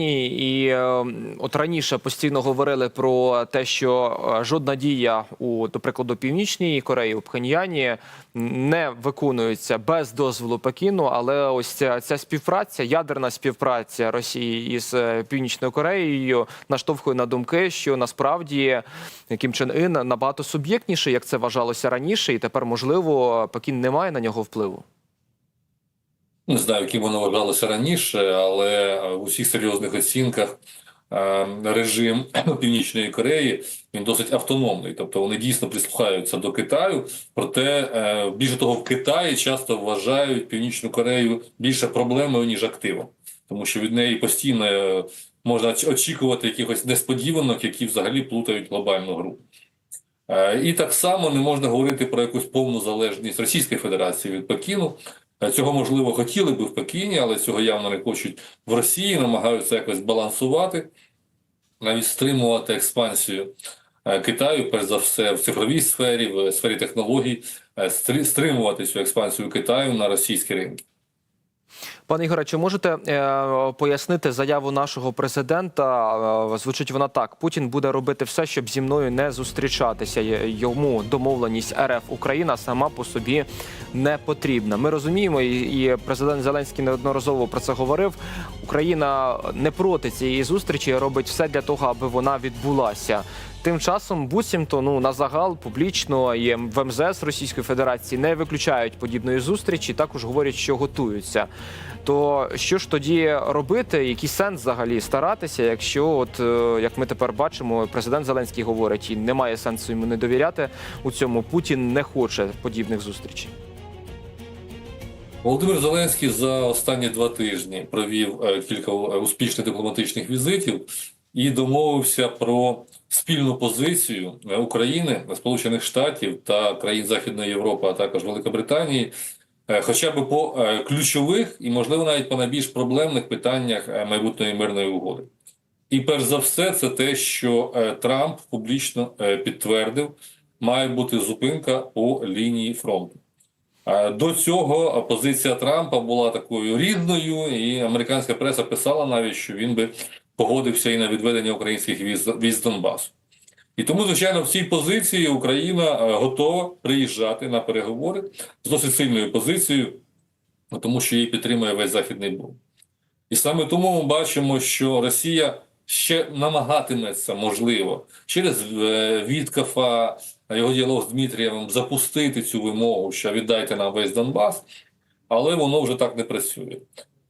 І е, от раніше постійно говорили про те, що е, жодна дія у, до прикладу, північній Кореї у Пхеньяні не виконується без дозволу Пекіну. Але ось ця, ця співпраця, ядерна співпраця Росії із е, Північною Кореєю наштовхує на думки, що насправді Кім Чен Ін набагато суб'єктніший, як це вважалося раніше, і тепер можливо Пекін не має на нього впливу. Не знаю, яким воно вважалося раніше, але е, в усіх серйозних оцінках е, режим Північної Кореї він досить автономний. Тобто вони дійсно прислухаються до Китаю. Проте е, більше того, в Китаї часто вважають Північну Корею більше проблемою ніж активом, тому що від неї постійно можна очікувати якихось несподіванок, які взагалі плутають глобальну гру. І так само не можна говорити про якусь повну залежність Російської Федерації від Пекіну. Е, Цього можливо хотіли би в Пекіні, але цього явно не хочуть в Росії. Намагаються якось балансувати, навіть стримувати експансію е, Китаю, перш за все, в цифровій сфері, в сфері технологій, е, стри- стримувати цю експансію Китаю на російські ринки. Пане Ігоре, чи можете е, пояснити заяву нашого президента? Е, звучить вона так: Путін буде робити все, щоб зі мною не зустрічатися. Йому домовленість РФ Україна сама по собі не потрібна. Ми розуміємо, і, і президент Зеленський неодноразово про це говорив. Україна не проти цієї зустрічі, робить все для того, аби вона відбулася. Тим часом буцімто ну на загал публічно і в МЗС Російської Федерації не виключають подібної зустрічі. Також говорять, що готуються. То що ж тоді робити? Який сенс взагалі старатися, якщо, от е, як ми тепер бачимо, президент Зеленський говорить, і немає сенсу йому не довіряти у цьому. Путін не хоче подібних зустрічей. Володимир Зеленський за останні два тижні провів е, кілька е, успішних дипломатичних візитів і домовився про спільну позицію е, України, Сполучених Штатів та країн Західної Європи, а також Великобританії, е, хоча б по е, ключових і, можливо, навіть по найбільш проблемних питаннях е, майбутньої мирної угоди. І перш за все, це те, що е, Трамп публічно е, підтвердив, має бути зупинка по лінії фронту. Е, До цього позиція Трампа була такою рідною, і американська преса писала навіть, що він би погодився і на відведення українських військ військ з Донбасу. І тому, звичайно, в цій позиції Україна е, готова приїжджати на переговори з досить сильною позицією, ну, тому що її підтримує весь західний блок. І саме тому ми бачимо, що Росія ще намагатиметься, можливо, через е, Віткафа, його діалог з Дмитрієвим запустити цю вимогу, що віддайте нам весь Донбас, але воно вже так не працює.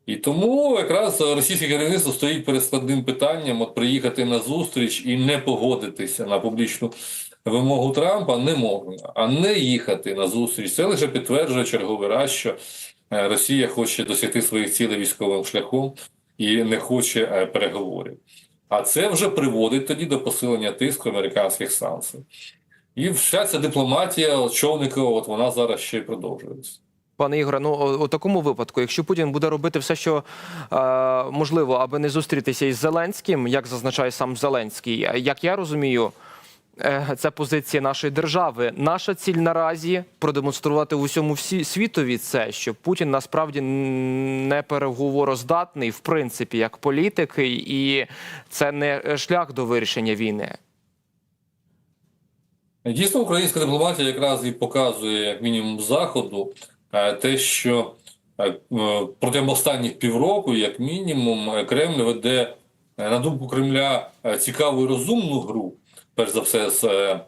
І тому якраз російське керівництво стоїть перед складним питанням: от приїхати на зустріч і не погодитися на публічну вимогу Трампа не можна, а не їхати на зустріч. Це лише підтверджує черговий раз, що е, Росія хоче досягти своїх цілей військовим шляхом і не хоче е, переговорів. А це вже приводить тоді до посилення тиску американських санкцій. І вся ця дипломатія човникова, от вона зараз ще й продовжується. Пане Ігоре, ну у- такому випадку, якщо Путін буде робити все, що е, можливо, аби не зустрітися із Зеленським, як зазначає сам Зеленський, е, як я розумію, е, це позиція нашої держави. Наша ціль наразі продемонструвати усьому всі світові це, що Путін насправді не переговороздатний, в принципі, як політик, і це не е, шлях до вирішення війни. Дійсно, українська дипломатія якраз і показує, як мінімум, заходу те, що е, е, протягом останніх півроку, як мінімум, е, Кремль веде, е, на думку Кремля, е, цікаву і розумну гру, перш за все, з е,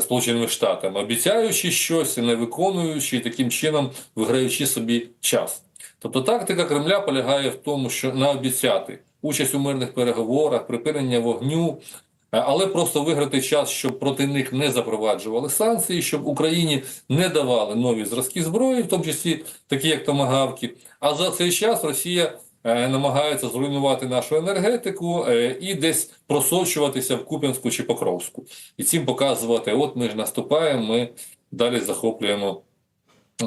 Сполученими Штатами, обіцяючи щось, не виконуючи, таким чином виграючи собі час. Тобто тактика Кремля полягає в тому, що наобіцяти участь у мирних переговорах, припинення вогню, Е, але просто виграти час, щоб проти них не запроваджували санкції, щоб Україні не давали нові зразки зброї, в тому числі такі як томагавки. А за цей час Росія е, намагається зруйнувати нашу енергетику е, і десь просочуватися в Куп'янську чи Покровську, і цим показувати: от ми ж наступаємо, ми далі захоплюємо.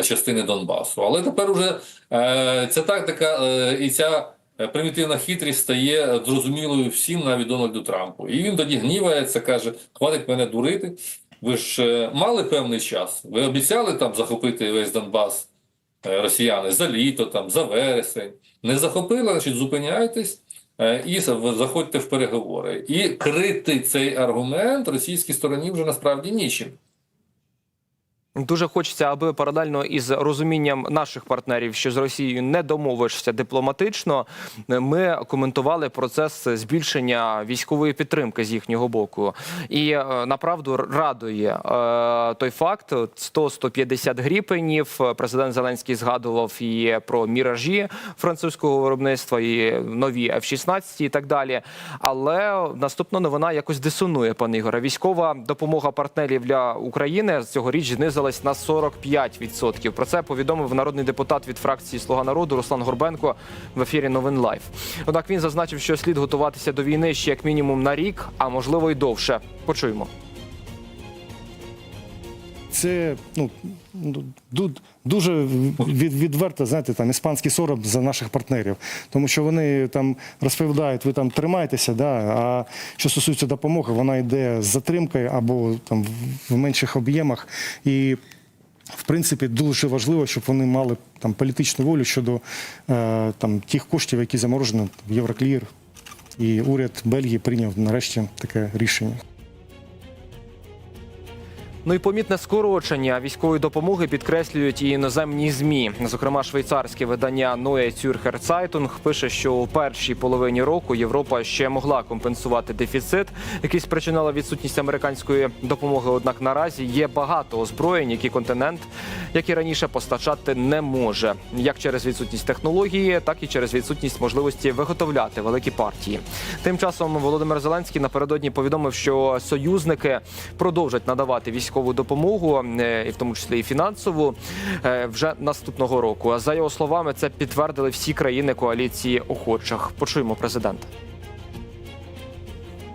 Частини Донбасу, але тепер уже е, ця тактика е, і ця е, примітивна хитрість стає зрозумілою всім, навіть Дональду Трампу. І він тоді гнівається, каже: хватить мене дурити. Ви ж е, мали певний час. Ви обіцяли там захопити весь Донбас е, росіяни за літо, там за вересень. Не захопили, значить, зупиняйтесь. е, і заходьте в переговори. І крити цей аргумент російській стороні вже насправді нічим. Дуже хочеться, аби паралельно із розумінням наших партнерів, що з Росією не домовишся дипломатично, ми коментували процес збільшення військової підтримки з їхнього боку. І е, направду радує е, той факт: 100-150 гріпенів. Президент Зеленський згадував і про міражі французького виробництва, і нові F-16 і так далі. Але наступна новина якось дисонує, пане Ігоре. Військова допомога партнерів для України цьогоріч знизилась на 45%. Про це повідомив народний депутат від фракції Слуга народу Руслан Горбенко в ефірі Новин Лайф. Однак він зазначив, що слід готуватися до війни ще як мінімум на рік, а можливо й довше. Почуємо. Це ну, дуже відверто, знаєте, там іспанський сором за наших партнерів. Тому що вони там розповідають, ви там тримаєтеся, да, а що стосується допомоги, вона йде з затримкою або там в менших об'ємах. І в принципі, дуже важливо, щоб вони мали там політичну волю щодо е, там тих коштів, які заморожені в Євроклір. І уряд Бельгії прийняв нарешті таке рішення. Ну і помітне скорочення військової допомоги підкреслюють і іноземні змі. Зокрема, швейцарське видання Neue Zürcher Zeitung пише, що у першій половині року Європа ще могла компенсувати дефіцит, який спричинила відсутність американської допомоги. Однак наразі є багато озброєнь, які континент, як і раніше, постачати не може, як через відсутність технології, так і через відсутність можливості виготовляти великі партії. Тим часом Володимир Зеленський напередодні повідомив, що союзники продовжать надавати військову допомогу, е, і в тому числі і фінансову, е, вже наступного року. А за його словами, це підтвердили всі країни коаліції охочих. Почуємо президента.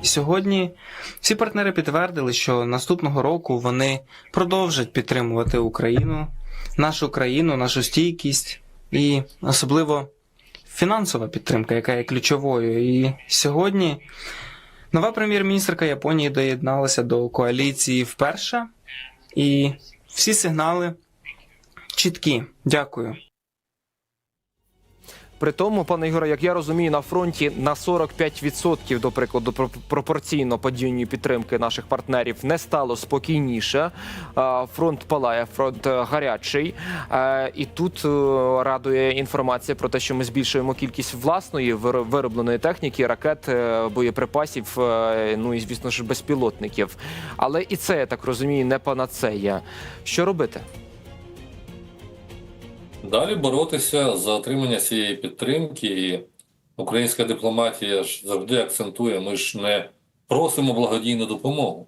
Сьогодні всі партнери підтвердили, що наступного року вони продовжать підтримувати Україну, нашу країну, нашу стійкість і особливо фінансова підтримка, яка є ключовою. І сьогодні нова прем'єр-міністрка Японії доєдналася до коаліції вперше, і всі сигнали чіткі. Дякую. При тому, пане Ігоре, як я розумію, на фронті на 45% до прикладу про- пропорційно падінню підтримки наших партнерів не стало спокійніше. Фронт палає, фронт е, гарячий. Е, І тут е, радує інформація про те, що ми збільшуємо кількість власної виро- виробленої техніки, ракет, боєприпасів, ну і звісно ж безпілотників. Але і це я так розумію, не панацея. Що робити? Далі боротися за отримання цієї підтримки. І українська дипломатія ж завжди акцентує, ми ж не просимо благодійну допомогу.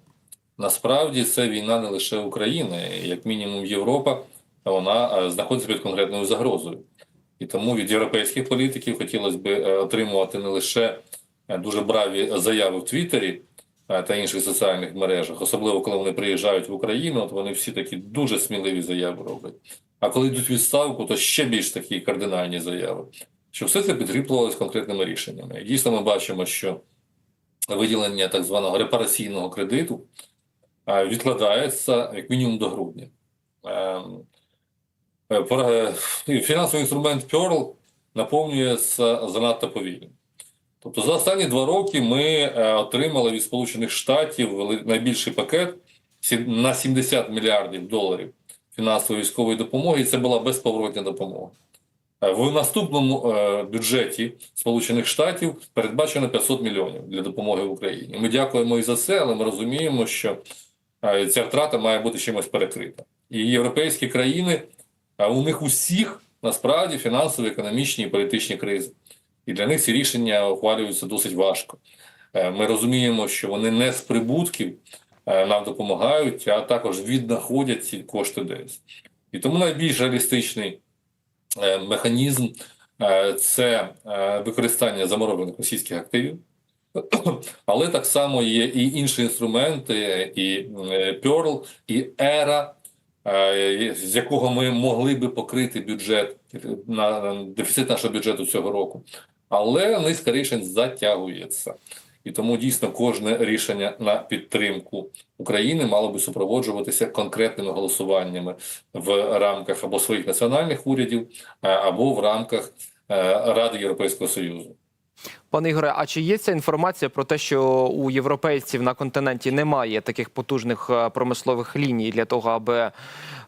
Насправді це війна не лише України, як мінімум Європа, вона е, знаходиться під конкретною загрозою. І тому від європейських політиків хотілося б е, отримувати не лише е, дуже браві заяви в Твіттері та інших соціальних мережах, особливо коли вони приїжджають в Україну, от вони всі такі дуже сміливі заяви роблять. А коли йдуть відставку, то ще більш такі кардинальні заяви. Що все це підкріплювалося конкретними рішеннями. Дійсно, ми бачимо, що виділення так званого репараційного кредиту відкладається як мінімум до грудня. Ем, е, е, Фінансовий інструмент Pearl наповнюється занадто повільно. Тобто за останні два роки ми е, отримали від Сполучених Штатів найбільший пакет на 70 мільярдів доларів фінансової військової допомоги, і це була безповоротня допомога. Е, В наступному е, бюджеті Сполучених Штатів передбачено 500 мільйонів для допомоги Україні. Ми дякуємо і за це, але ми розуміємо, що е, ця втрата має бути чимось перекрита. І європейські країни а у них усіх насправді фінансові, економічні і політичні кризи. І для них ці рішення ухвалюються досить важко. Е, Ми розуміємо, що вони не з прибутків е, нам допомагають, а також віднаходять ці кошти десь. І тому найбільш реалістичний е, механізм е, це е, використання заморожених російських активів. Але так само є і інші інструменти, і е, Pearl, і ERA, е, з якого ми могли би покрити бюджет на дефіцит нашого бюджету цього року. Але низка рішень затягується. І тому дійсно кожне рішення на підтримку України мало би супроводжуватися конкретними голосуваннями в рамках або своїх національних урядів, е, або в рамках е, Ради Європейського Союзу. Пане Ігоре, а чи є ця інформація про те, що у європейців на континенті немає таких потужних е, промислових ліній для того, аби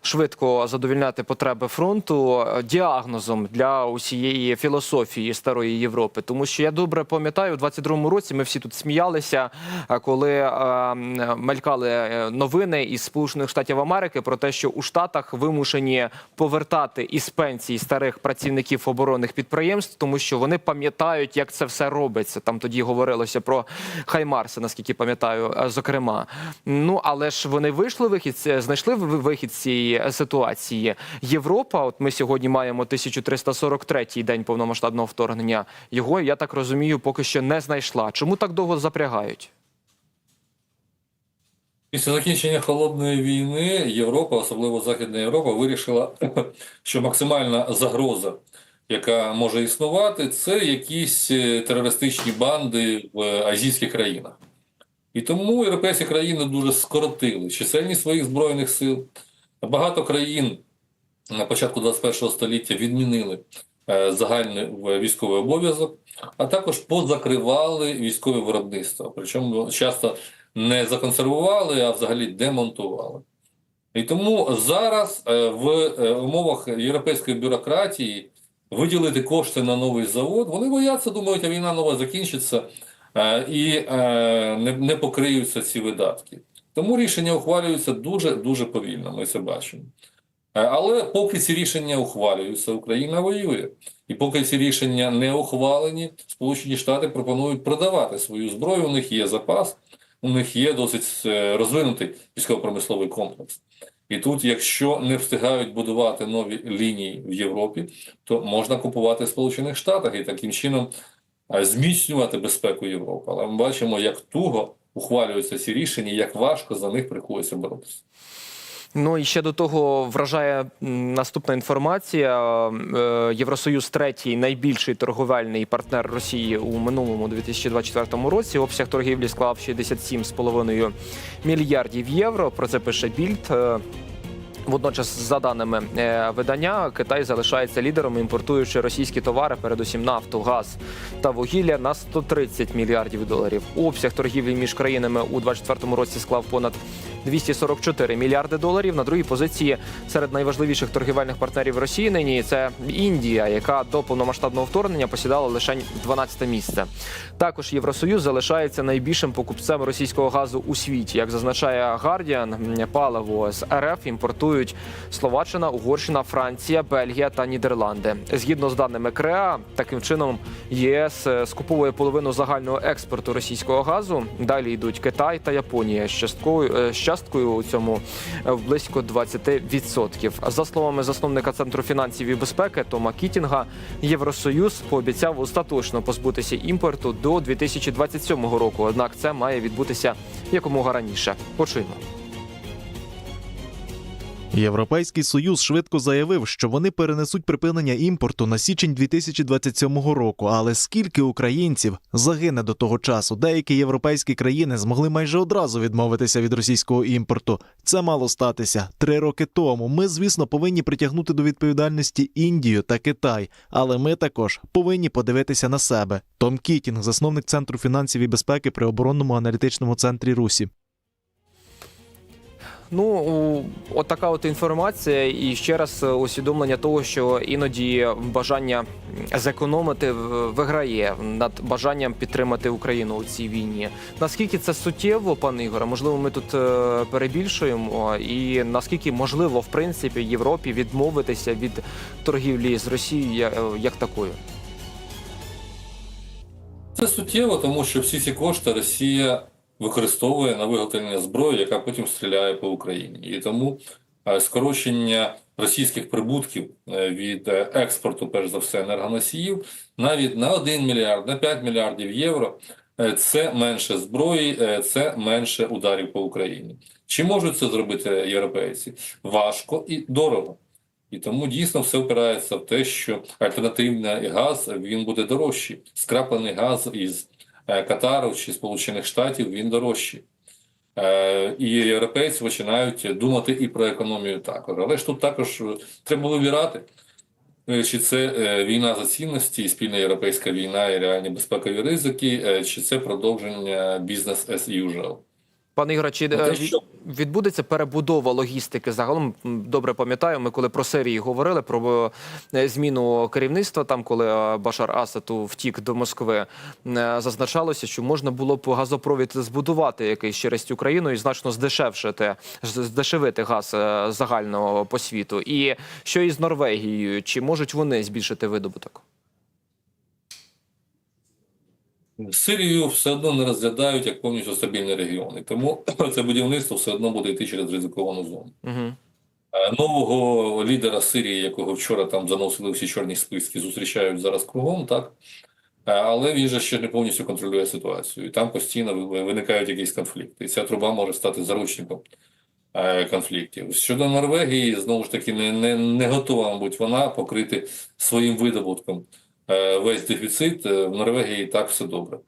швидко задовільняти потреби фронту е, діагнозом для усієї філософії старої Європи? Тому що я добре пам'ятаю, у 22-му році ми всі тут сміялися, е, коли е, мелькали новини із Сполучених Штатів Америки про те, що у Штатах вимушені повертати із пенсій старих працівників оборонних підприємств, тому що вони пам'ятають, як це все робиться. Там тоді говорилося про Хаймарси, наскільки пам'ятаю, е, зокрема. Ну але ж вони вийшли вихід, знайшли вихід цієї е, ситуації. Європа, от ми сьогодні маємо 1343-й день повномасштабного вторгнення. Його я так розумію, поки що не знайшла. Чому так довго запрягають? Після закінчення холодної війни Європа, особливо Західна Європа, вирішила, що максимальна загроза, яка може існувати, це якісь е, терористичні банди в азійських країнах. І тому європейські країни дуже скоротили чисельність своїх збройних сил. Багато країн на початку 21 століття відмінили е, загальний військовий обов'язок, а також позакривали військове виробництво. Причому часто не законсервували, а взагалі демонтували. І тому зараз е, в умовах європейської бюрократії виділити кошти на новий завод, вони бояться, думають, а війна нова закінчиться е, і е, не, покриються ці видатки. Тому рішення ухвалюються дуже дуже повільно. Ми це бачимо. Е, Але поки ці рішення ухвалюються, Україна воює. І поки ці рішення не ухвалені, Сполучені Штати пропонують продавати свою зброю. У них є запас, у них є досить розвинутий військово-промисловий комплекс. І тут, якщо не встигають будувати нові лінії в Європі, то можна купувати в Сполучених Штатах і таким чином зміцнювати безпеку Європи. Але ми бачимо, як туго ухвалюються ці рішення, як важко за них приходиться боротися. Ну і ще до того вражає наступна інформація. Е, Євросоюз третій найбільший торговельний партнер Росії у минулому 2024 році. Обсяг торгівлі склав 67,5 мільярдів євро. Про це пише Більд. Е, Водночас, за даними е, видання, Китай залишається лідером, імпортуючи російські товари, передусім нафту, газ та вугілля на 130 мільярдів доларів. Обсяг торгівлі між країнами у 2024 році склав понад 244 мільярди доларів. На другій позиції серед найважливіших торгівельних партнерів Росії нині це Індія, яка до повномасштабного вторгнення посідала лише 12 місце. Також Євросоюз залишається найбільшим покупцем російського газу у світі. Як зазначає Гардіан, паливо з РФ імпортують Словаччина, Угорщина, Франція, Бельгія та Нідерланди. Згідно з даними КРЕА, таким чином єС скуповує половину загального експорту російського газу. Далі йдуть Китай та Японія з часткою е, часткою у цьому е, в близько 20%. За словами засновника центру фінансів і безпеки Тома Кітінга, Євросоюз пообіцяв остаточно позбутися імпорту до 2027 року. Однак це має відбутися якомога раніше. Почуємо. Європейський союз швидко заявив, що вони перенесуть припинення імпорту на січень 2027 року. Але скільки українців загине до того часу? Деякі європейські країни змогли майже одразу відмовитися від російського імпорту. Це мало статися три роки тому. Ми, звісно, повинні притягнути до відповідальності Індію та Китай, але ми також повинні подивитися на себе. Том Кітінг, засновник центру фінансів і безпеки при оборонному аналітичному центрі Русі. Ну, от така от інформація, і ще раз е, усвідомлення того, що іноді бажання зекономити виграє над бажанням підтримати Україну у цій війні. Наскільки це суттєво, пане Ігоре? Можливо, ми тут е, перебільшуємо, і наскільки можливо, в принципі, Європі відмовитися від торгівлі з Росією е, як такою? Це суттєво, тому що всі ці кошти Росія використовує на виготовлення зброї, яка потім стріляє по Україні. І тому е, скорочення російських прибутків е, від е, експорту, перш за все, енергоносіїв, навіть на 1 мільярд, на 5 мільярдів євро. Це менше зброї, це менше ударів по Україні. Чи можуть це зробити європейці? Важко і дорого. І тому дійсно все опирається в те, що альтернативний газ він буде дорожчий. Скраплений газ із Катару чи Сполучених Штатів він дорожчий. Е, І європейці починають думати і про економію також. Але ж тут також е, треба вибирати. Е, Чи це е, війна за цінності, спільна європейська війна і реальні безпекові ризики, е, чи це продовження бізнес as usual? Пане Ігоре, чи Ну, е, що- відбудеться перебудова логістики? Загалом добре пам'ятаю, ми коли про Сирії говорили про е, зміну керівництва, там коли е, Башар Асад втік до Москви, зазначалося, що можна було б газопровід збудувати якийсь через цю країну і значно здешевшити здешевити газ загального по світу. І що із Норвегією? Чи можуть вони збільшити видобуток? Сирію все одно не розглядають як повністю стабільний регіон, і тому це будівництво все одно буде йти через ризиковану зону. Угу. Нового лідера Сирії, якого вчора там заносили всі чорні списки, зустрічають зараз кругом, так? Е, Але він же ще не повністю контролює ситуацію. І там постійно виникають якісь конфлікти. І ця труба може стати заручником е, конфліктів. Щодо Норвегії, знову ж таки, не, не, не готова, мабуть, вона покрити своїм видобутком весь дефіцит. Е, В Норвегії і так все добре.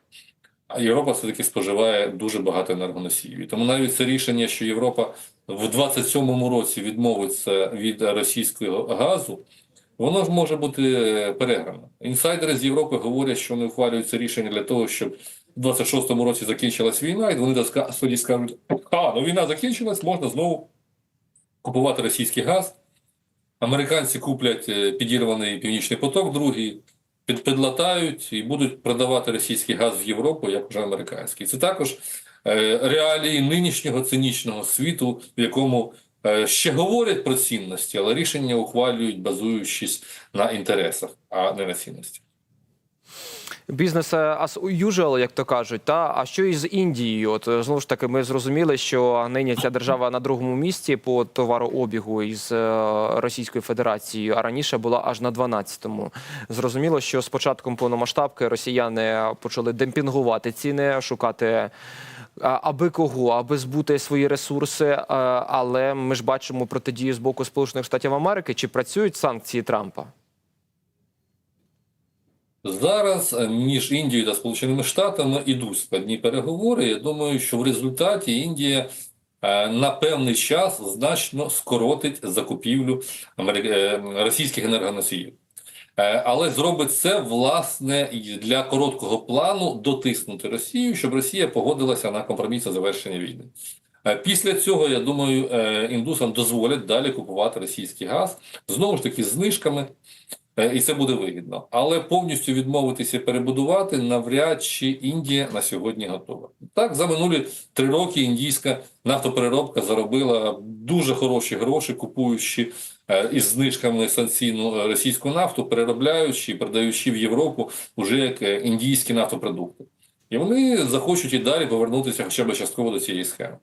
А Європа все-таки споживає дуже багато енергоносіїв. Тому навіть це рішення, що Європа в 27-му році відмовиться від російського газу, воно ж може бути е, переграно. Інсайдери з Європи говорять, що вони ухвалюють це рішення для того, щоб в 26-му році закінчилась війна, і вони тоді скажуть: а, ну війна закінчилась, можна знову купувати російський газ. Американці куплять е, підірваний північний поток, другий, підлатають і будуть продавати російський газ в Європу, як вже американський. Це також е, реалії нинішнього цинічного світу, в якому е, ще говорять про цінності, але рішення ухвалюють, базуючись на інтересах, а не на цінності. Бізнес е, as usual, як то кажуть. Та а що із Індією? От е, знову ж таки, ми зрозуміли, що нині ця держава на другому місці по товарообігу із е, Російською Федерацією, а раніше була аж на 12-му. Зрозуміло, що з початком повномасштабки росіяни почали демпінгувати ціни, шукати. Аби кого, аби збути свої ресурси, але ми ж бачимо протидію з боку Сполучених Штатів Америки. Чи працюють санкції Трампа? Зараз е, між Індією та Сполученими Штатами ідуть складні переговори. Я думаю, що в результаті Індія е, на певний час значно скоротить закупівлю е, російських енергоносіїв. Але зробить це власне для короткого плану дотиснути Росію, щоб Росія погодилася на компромісне завершення війни. Е, Після цього, я думаю, е, індусам дозволять далі купувати російський газ знову ж таки з знижками. Е, І це буде вигідно, але повністю відмовитися перебудувати навряд чи Індія на сьогодні готова. Так за минулі три роки індійська нафтопереробка заробила дуже хороші гроші, купуючи із знижками санкційну російську нафту, переробляючи і продаючи в Європу вже як індійські нафтопродукти. І вони захочуть і далі повернутися хоча б частково до цієї схеми.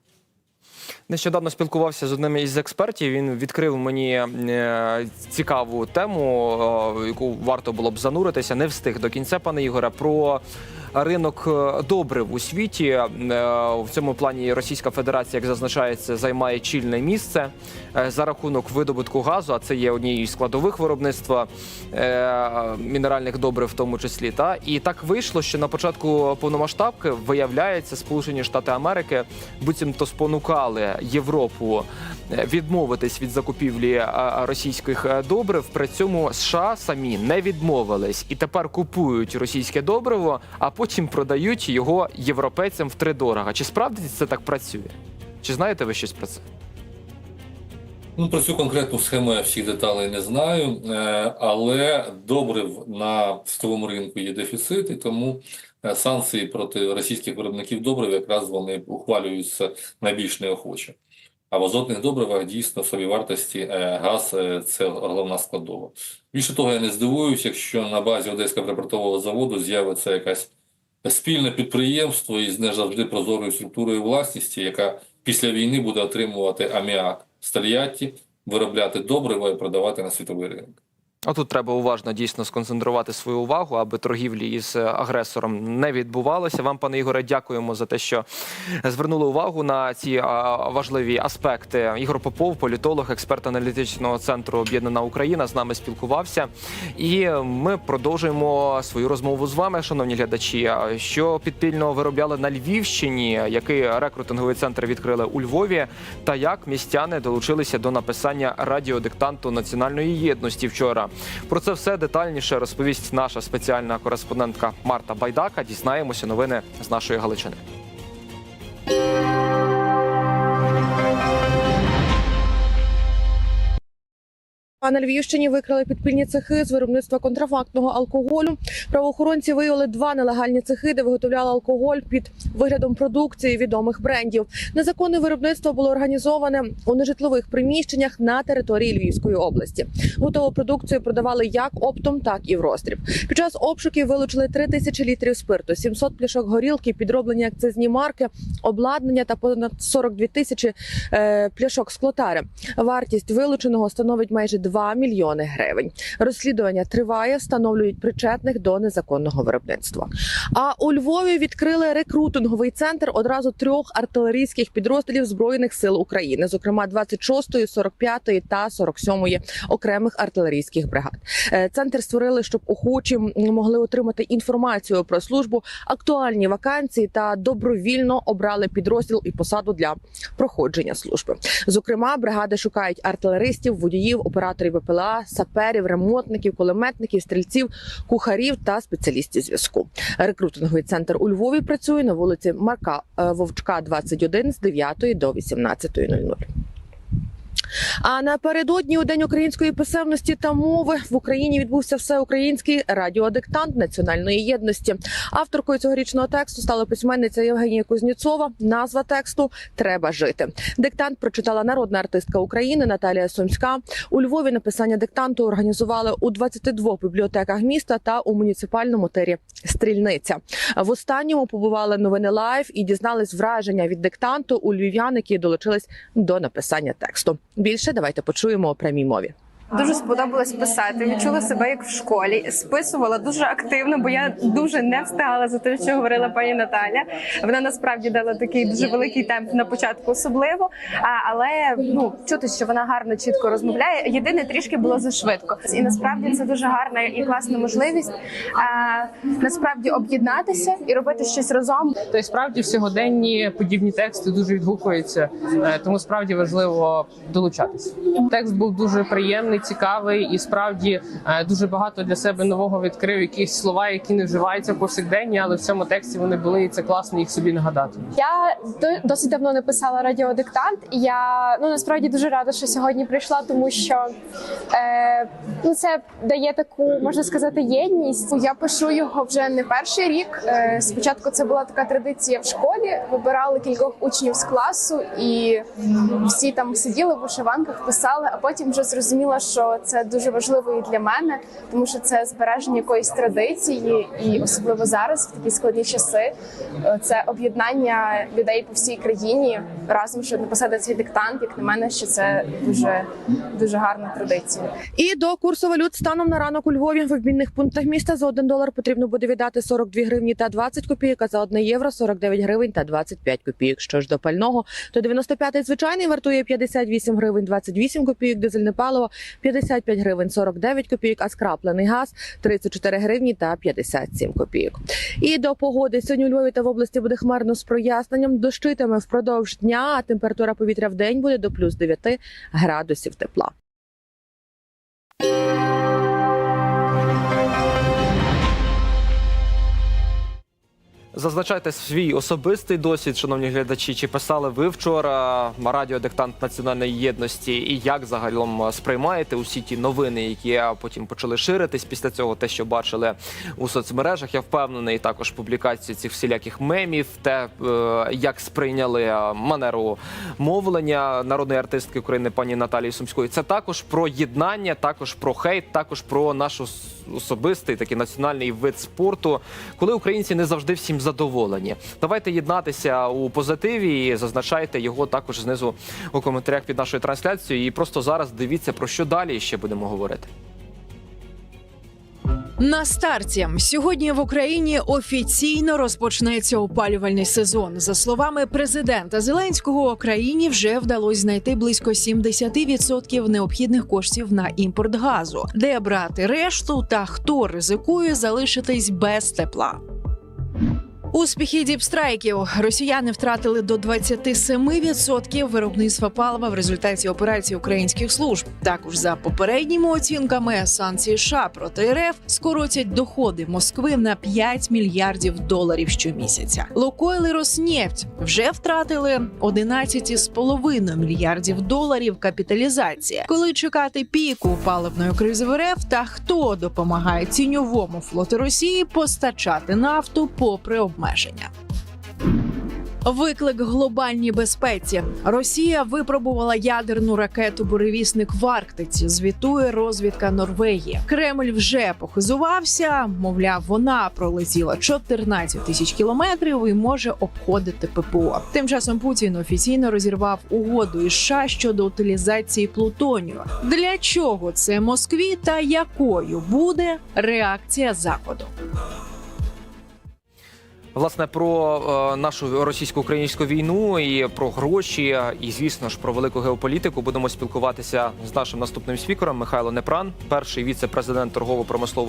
Нещодавно спілкувався з одним із експертів. Він відкрив мені е, цікаву тему, е, яку варто було б зануритися. Не встиг до кінця, пане Ігоре, про ринок е, добрив у світі. Е, В цьому плані Російська Федерація, як зазначається, займає чільне місце е, за рахунок видобутку газу. А це є однією із складових виробництва мінеральних добрив, в тому числі. Та і так вийшло, що на початку повномасштабки виявляється, Сполучені Штати Америки буцімто спонукали Європу відмовитись від закупівлі російських добрив. При цьому США самі не відмовились і тепер купують російське добриво, а потім продають його європейцям втридорога. Чи справді це так працює? Чи знаєте ви щось про це? Ну, про цю конкретну схему я всіх деталей не знаю, е, але добрив на світовому ринку є дефіцит, і тому е, санкції проти російських виробників добрив якраз вони ухвалюються найбільш неохоче. А в азотних добривах дійсно в собівартості е, газ це головна складова. Більше того, я не здивуюся, якщо на базі Одеського припортового заводу з'явиться якась спільне підприємство із не завжди прозорою структурою власності, яка після війни буде отримувати аміак з Тольятті, виробляти добриво і продавати на світовий ринок. А тут треба уважно дійсно сконцентрувати свою увагу, аби торгівлі із е, агресором не відбувалося. Вам, пане Ігоре, дякуємо за те, що звернули увагу на ці важливі аспекти. Ігор Попов, політолог, експерт аналітичного центру Об'єднана Україна, з нами спілкувався. І ми продовжуємо свою розмову з вами, шановні глядачі. Що підпільно виробляли на Львівщині, який рекрутинговий центр відкрили у Львові, та як містяни долучилися до написання радіодиктанту національної єдності вчора. Про це все детальніше розповість наша спеціальна кореспондентка Марта Байдака. Дізнаємося новини з нашої Галичини. А на Львівщині викрили підпільні цехи з виробництва контрафактного алкоголю. Правоохоронці виявили два нелегальні цехи, де виготовляли алкоголь під виглядом продукції відомих брендів. Незаконне виробництво було організоване у нежитлових приміщеннях на території Львівської області. Готову продукцію продавали як оптом, так і в роздріб. Під час обшуків вилучили 3 тисячі літрів спирту, 700 пляшок горілки, підроблені акцизні марки, обладнання та понад 42 тисячі е, пляшок склотари. Вартість вилученого становить майже 2 мільйони гривень. Розслідування триває, встановлюють причетних до незаконного виробництва. А у Львові відкрили рекрутинговий центр одразу трьох артилерійських підрозділів збройних сил України, зокрема 26-ї, 45-ї та 47-ї окремих артилерійських бригад. Е, Центр створили, щоб охочі могли отримати інформацію про службу, актуальні вакансії та добровільно обрали підрозділ і посаду для проходження служби. Зокрема, бригади шукають артилеристів, водіїв, операторів ВПЛА, саперів, ремонтників, кулеметників, стрільців, кухарів та спеціалістів зв'язку. Рекрутинговий центр у Львові працює на вулиці Марка е, Вовчка, 21 з 9 до 18.00. А напередодні у день української писемності та мови в Україні відбувся всеукраїнський радіодиктант національної єдності. Авторкою цьогорічного тексту стала письменниця Євгенія Кузнєцова. Назва тексту Треба жити. Диктант прочитала народна артистка України Наталія Сумська. У Львові написання диктанту організували у 22 бібліотеках міста та у муніципальному тирі Стрільниця. В останньому побували новини лайв і дізнались враження від диктанту у львів'ян, які долучились до написання тексту. Більше давайте почуємо у прямій мові. Дуже сподобалось писати. Відчула себе як в школі. Списувала дуже активно, бо я дуже не встигала за те, що говорила пані Наталя. Вона насправді дала такий дуже великий темп на початку, особливо. А, але ну чути, що вона гарно чітко розмовляє. Єдине трішки було зашвидко. І насправді це дуже гарна і класна можливість а, насправді об'єднатися і робити щось разом. Та й справді в сьогоденні подібні тексти дуже відгукуються, е, тому справді важливо долучатися. Текст був дуже приємний, цікавий і справді е, дуже багато для себе нового відкрив. Якісь слова, які не вживаються повсякденні, але в цьому тексті вони були, і це класно їх собі нагадати. Я до- досить давно не писала радіодиктант. Я ну насправді дуже рада, що сьогодні прийшла, тому що е, ну це дає таку, можна сказати, єдність. Я пишу його вже не перший рік. Е, спочатку це була така традиція в школі. Вибирали кількох учнів з класу, і всі там сиділи в вишиванках, писали. А потім вже зрозуміла, що це дуже важливо і для мене, тому що це збереження якоїсь традиції, і особливо зараз, в такі складні часи, е, це об'єднання людей по всій країні разом, щоб написати цей диктант. Як на мене, що це дуже дуже гарна традиція. І до курсу валют станом на ранок у Львові в обмінних пунктах міста за 1 долар потрібно буде віддати 42 гривні та 20 копійок, а за 1 євро 49 гривень та 25 копійок. Що ж до пального, то 95-й звичайний вартує 58 гривень 28 копійок, дизельне паливо 55 гривень 49 копійок, а скраплений газ 34 гривні та 57 копійок. І до погоди сьогодні у Львові та в області буде хмарно з проясненням. Дощитиме впродовж дня, а температура повітря в день буде до плюс 9 градусів тепла. Зазначайте свій особистий досвід, шановні глядачі. Чи писали ви вчора радіодиктант національної єдності, і як загалом сприймаєте усі ті новини, які потім почали ширитись після цього, те, що бачили у соцмережах? Я впевнений, також публікації цих всіляких мемів, те, е, як сприйняли манеру мовлення народної артистки України пані Наталії Сумської. Це також про єднання, також про хейт, також про наш особистий такий національний вид спорту, коли українці не завжди всім задоволені. Давайте єднатися у позитиві і зазначайте його також знизу у коментарях під нашою трансляцією. І просто зараз дивіться про що далі ще будемо говорити. На старті сьогодні в Україні офіційно розпочнеться опалювальний сезон. За словами президента Зеленського, Україні вже вдалося знайти близько 70% необхідних коштів на імпорт газу, де брати решту та хто ризикує залишитись без тепла. Успіхи діпстрайків росіяни втратили до 27% виробництва палива в результаті операції українських служб. Також за попередніми оцінками санкції США проти РФ скоротять доходи Москви на 5 мільярдів доларів щомісяця. Лукойл і Роснефть вже втратили 11,5 мільярдів доларів капіталізації. Коли чекати піку паливної кризи в РФ та хто допомагає тіньовому флоту Росії постачати нафту попри обмеження. Виклик глобальній безпеці. Росія випробувала ядерну ракету буревісник в Арктиці. Звітує розвідка Норвегії. Кремль вже похизувався. Мовляв, вона пролетіла 14 тисяч кілометрів і може обходити ППО. Тим часом Путін офіційно розірвав угоду із США щодо утилізації плутонію. Для чого це Москві та якою буде реакція Заходу? Власне, про е, нашу російсько-українську війну і про гроші, і звісно ж про велику геополітику. Будемо спілкуватися з нашим наступним спікером Михайло Непран, перший віце-президент торгово-промислової